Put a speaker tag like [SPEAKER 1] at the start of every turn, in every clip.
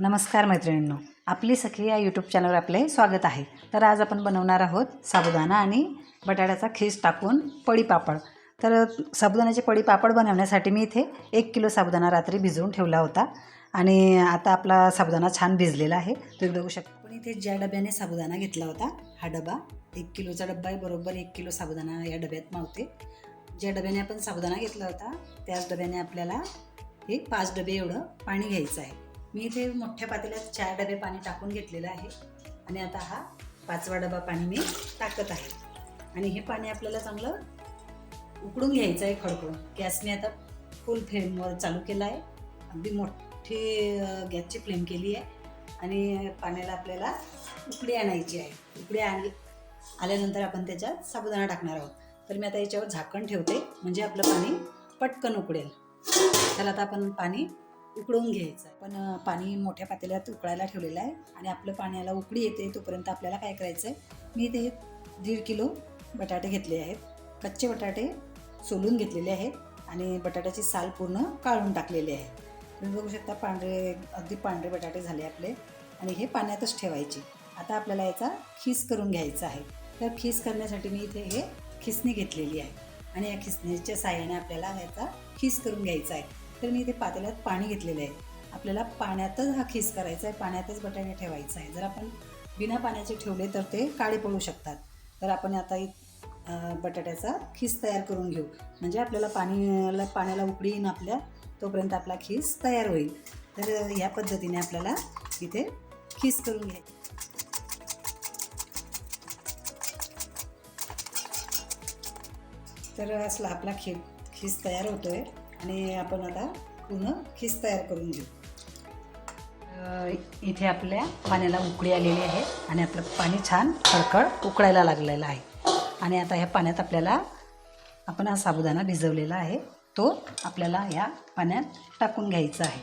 [SPEAKER 1] नमस्कार मैत्रिणींनो आपली सखी या यूट्यूब चॅनलवर आपले स्वागत आहे. तर आज आपण बनवणार आहोत साबुदाणा आणि बटाट्याचा खीस टाकून पळी पापड. तर साबुदाण्याचे पळी पापड बनवण्यासाठी मी इथे एक किलो साबुदाणा रात्री भिजवून ठेवला होता. आणि आता आपला साबुदाणा छान भिजलेला आहे. तुम्ही बघू शकता. पण इथे ज्या डब्याने साबुदाणा घेतला होता हा डबा एक किलोचा डब्बा आहे बरोबर एक किलो साबुदाणा या डब्यात मावते. ज्या डब्याने आपण साबुदाणा घेतला होता त्याच डब्याने आपल्याला हे पाच डबे एवढं पाणी घ्यायचं आहे. मी इथे मोठ्या पातेल्यात चार डबे पाणी टाकून घेतलेलं आहे. आणि आता हा पाचवा डबा पाणी मी टाकत आहे. आणि हे पाणी आपल्याला चांगलं उकडून घ्यायचं आहे खडकून गॅसने आता फुल फ्लेमवर चालू केला आहे. अगदी मोठी गॅसची फ्लेम केली आहे. आणि पाण्याला आपल्याला उकडी आणायची आहे. उकडी आण आल्यानंतर आपण त्याच्यात साबुदाणा टाकणार आहोत. तर मी आता याच्यावर झाकण ठेवते. म्हणजे आपलं पाणी पटकन उकडेल त्याला आता आपण पाणी उकळून घ्यायचं. पण पाणी मोठ्या पातेल्यात उकळायला ठेवलेलं आहे आणि आपलं पाण्याला उकळी येते तोपर्यंत आपल्याला काय करायचं आहे मी इथे दीड किलो बटाटे घेतले आहेत. कच्चे बटाटे सोलून घेतलेले आहेत आणि बटाट्याची साल पूर्ण काढून टाकलेली आहे. तुम्ही बघू शकता पांढरे अगदी पांढरे बटाटे झाले आपले आणि हे पाण्यातच ठेवायचे. आता आपल्याला याचा खीस करून घ्यायचा आहे. तर खीस करण्यासाठी मी इथे हे खिसणी घेतलेली आहे आणि या खिसणीच्या साह्याने आपल्याला याचा खीस करून घ्यायचा आहे. तर मी इथे पातेल्यात पाणी घेतलेलं आहे. आपल्याला पाण्यातच हा खीस करायचा आहे पाण्यातच बटाटे ठेवायचा आहे. जर आपण बिना पाण्याचे ठेवले तर ते काळे पडू शकतात. तर आपण आता एक बटाट्याचा खीस तयार करून घेऊ. म्हणजे आपल्याला पाणी पाण्याला उकळी येईन आपल्या तोपर्यंत आपला खीस तयार होईल. तर ह्या पद्धतीने आपल्याला इथे खीस करून घ्यायची तर असला आपला खी खीस तयार होतो आहे आणि आपण आता पूर्ण खीस तयार करून घेऊ. इथे आपल्या पाण्याला उकळी आलेली आहे आणि आपलं पाणी छान खळखळ उकळायला लागलेलं आहे. आणि आता ह्या पाण्यात आपल्याला आपण हा साबुदाणा भिजवलेला आहे. तो आपल्याला ह्या पाण्यात टाकून घ्यायचा आहे.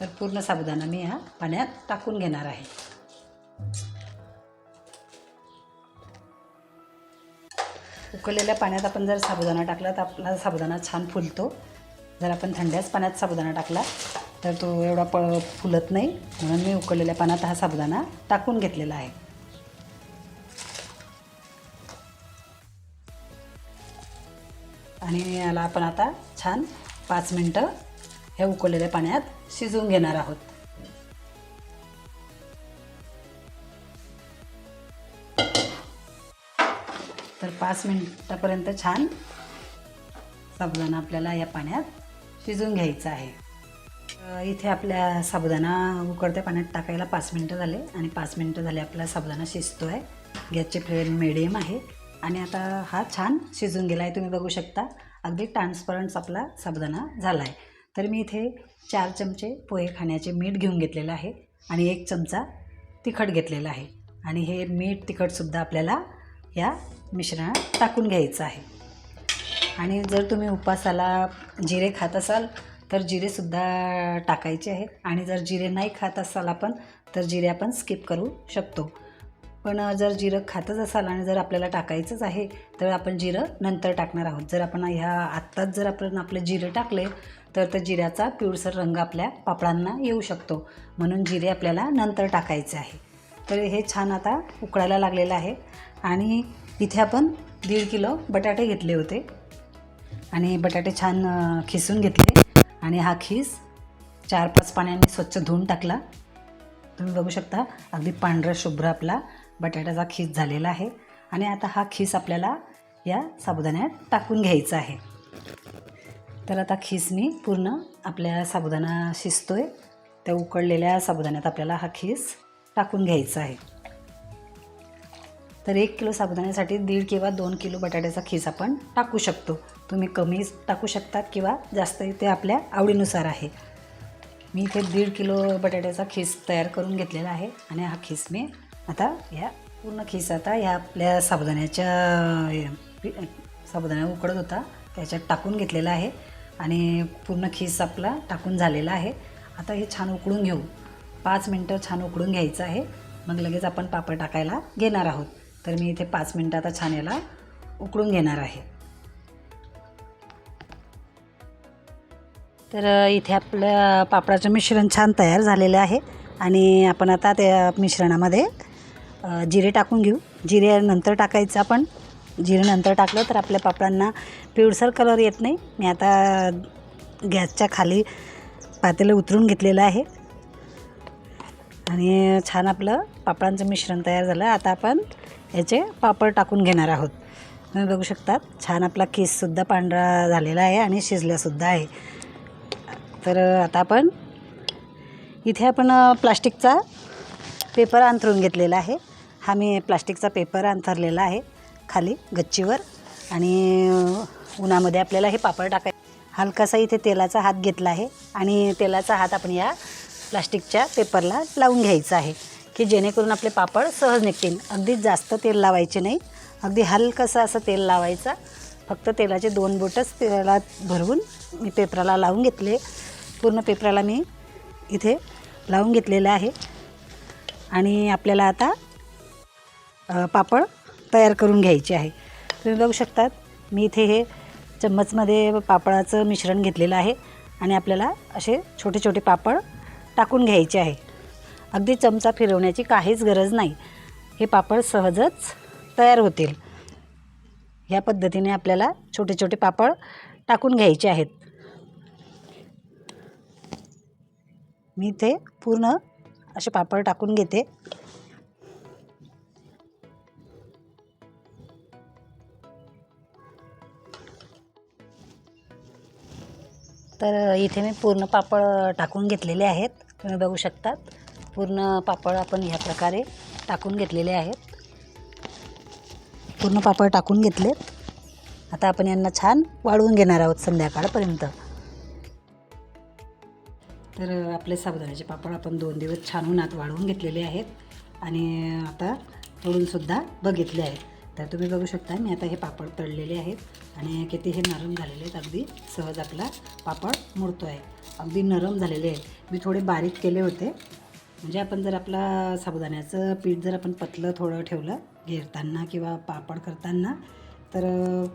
[SPEAKER 1] तर पूर्ण साबुदाणा मी ह्या पाण्यात टाकून घेणार आहे. उकळलेल्या पाण्यात आपण जर साबुदाणा टाकला तर आपला साबुदाणा छान फुलतो. जर आपण थंड्याच पाण्यात साबुदाणा टाकला तर तो एवढा प फुलत नाही. म्हणून मी उकळलेल्या पाण्यात हा साबुदाणा टाकून घेतलेला आहे. आणि याला आपण आता छान पाच मिनटं ह्या उकळलेल्या पाण्यात शिजवून घेणार आहोत. तर पाच मिनटापर्यंत छान साबुदाणा आपल्याला या पाण्यात शिजून घ्यायचं आहे. इथे आपल्या साबुदाणा उकडत्या पाण्यात टाकायला पाच मिनटं झाले आणि पाच मिनटं झाले आपला साबुदाणा शिजतो आहे गॅसचे फ्लेम मिडियम आहे. आणि आता हा छान शिजून गेला आहे तुम्ही बघू शकता. अगदी ट्रान्सपरंट आपला साबुदाणा झाला आहे तर मी इथे चार चमचे पोहे खाण्याचे मीठ घेऊन घेतलेलं आहे आणि एक चमचा तिखट घेतलेला आहे. आणि हे मीठ तिखटसुद्धा आपल्याला या मिश्रणात टाकून घ्यायचं आहे. आणि जर तुम्ही उपासाला जिरे खात असाल तर जिरेसुद्धा टाकायचे आहेत. आणि जर जिरे नाही खात असाल आपण तर जिरे आपण स्किप करू शकतो. पण जर जिरं खातच असाल आणि जर आपल्याला टाकायचंच आहे तर आपण जिरं नंतर टाकणार आहोत. जर आपण ह्या आत्ताच जर आपण आपले जिरं टाकले तर त्या जिऱ्याचा पिवळसर रंग आपल्या पापडांना येऊ शकतो. म्हणून जिरे आपल्याला नंतर टाकायचे आहे. तर हे छान आता उकळायला लागलेलं आहे. आणि इथे आपण दीड किलो बटाटे घेतले होते. आणि बटाटे छान खिसून घेतले. आणि हा खीस चार पाच पाण्याने स्वच्छ धुवून टाकला. तुम्ही बघू शकता अगदी पांढरा शुभ्र आपला बटाट्याचा खीस झालेला आहे. आणि आता हा खीस आपल्याला या साबुदाण्यात टाकून घ्यायचा आहे. तर आता खीस मी पूर्ण आपल्या साबुदाणा शिजतो आहे त्या उकळलेल्या साबुदाण्यात आपल्याला हा खीस टाकून घ्यायचा आहे. तर एक किलो साबुदाण्यासाठी दीड किंवा दोन किलो बटाट्याचा खीस आपण टाकू शकतो. तुम्ही कमी टाकू शकतात किंवा जास्त ते आपल्या आवडीनुसार आहे. मी इथे दीड किलो बटाट्याचा खीस तयार करून घेतलेला आहे आणि हा खीस मी आता या पूर्ण खीस आता ह्या आपल्या साबुदाण्याच्या साबुदाणा उकडत होता त्याच्यात टाकून घेतलेला आहे आणि पूर्ण खीस आपला टाकून झालेला आहे. आता हे छान उकडून घेऊ. पाच मिनटं छान उकडून घ्यायचं आहे. मग लगेच आपण पापड टाकायला घेणार आहोत. तर मी इथे पाच मिनटं आता छान याला उकडून घेणार आहे. तर इथे आपलं पापडाचं मिश्रण छान तयार झालेलं आहे. आणि आपण आता त्या मिश्रणामध्ये जिरे टाकून घेऊ. जिरे नंतर टाकायचं आपण. जिरे नंतर टाकलं तर आपल्या पापडांना पिवळसर कलर येत नाही. मी आता गॅसच्या खाली पातेलं उतरून घेतलेलं आहे. आणि छान आपलं पापडांचं मिश्रण तयार झालं. आता आपण याचे पापड टाकून घेणार आहोत. तुम्ही बघू शकतात छान आपला केससुद्धा पांढरा झालेला आहे आणि शिजल्यासुद्धा आहे. तर आता आपण इथे आपण प्लास्टिकचा पेपर अंथरून घेतलेला आहे. हा मी प्लास्टिकचा पेपर अंथरलेला आहे खाली गच्चीवर आणि उन्हामध्ये आपल्याला हे पापड टाकाय हलकासा इथे तेलाचा हात घेतला आहे आणि तेलाचा हात आपण या प्लास्टिकच्या पेपरला लावून घ्यायचा आहे. की जेणेकरून आपले पापड सहज निघतील. अगदी जास्त तेल लावायचे नाही. अगदी हलकंसं असं तेल लावायचं. फक्त तेलाचे दोन बोटच तेलात भरवून मी पेपराला लावून घेतले. पूर्ण पेपराला मी इथे लावून घेतलेलं आहे. आणि आपल्याला आता पापड तयार करून घ्यायचे आहे. तुम्ही बघू शकतात मी इथे हे चम्मचमध्ये पापडाचं मिश्रण घेतलेलं आहे. आणि आपल्याला असे छोटे छोटे पापड टाकून घ्यायचे आहे. अगदी चमचा फिरवण्याची काहीच गरज नाही. हे पापड सहजच तयार होतील. ह्या पद्धतीने आपल्याला छोटे छोटे पापड टाकून घ्यायचे आहेत. मी ते पूर्ण असे पापड टाकून घेते. तर इथे मी पूर्ण पापड टाकून घेतलेले आहेत. तुम्ही बघू शकतात. पूर्ण पापड आपण ह्या प्रकारे टाकून घेतलेले आहेत. पूर्ण पापड टाकून घेतलेत आता आपण यांना छान वाळवून घेणार आहोत संध्याकाळपर्यंत. तर आपले साबुदाण्याचे पापड आपण दोन दिवस छान उन्हात वाळवून घेतलेले आहेत. आणि आता तळूनसुद्धा बघितले आहेत. तर तुम्ही बघू शकता मी आता हे पापड तळलेले आहेत. आणि किती हे नरम झालेले आहेत अगदी सहज आपला पापड मुरतो आहे अगदी नरम झालेले आहेत. मी थोडे बारीक केले होते. म्हणजे आपण जर आपला साबुदाण्याचं पीठ जर आपण पतलं थोडं ठेवलं घेरताना किंवा पापड करताना तर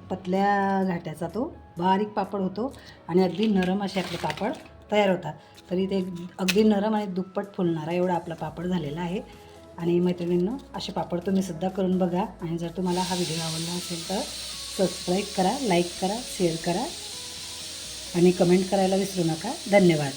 [SPEAKER 1] पतल्या घाट्याचा तो बारीक पापड होतो आणि अगदी नरम असे आपले पापड तयार होतात. तरी ते अगदी नरम आणि दुप्पट फुलणारा एवढा आपला पापड झालेला आहे. आणि मैत्रिणींनो असे पापड तुम्हीसुद्धा करून बघा. आणि जर तुम्हाला हा व्हिडिओ आवडला असेल तर सबस्क्राईब करा लाईक करा शेअर करा आणि कमेंट करायला विसरू नका. धन्यवाद.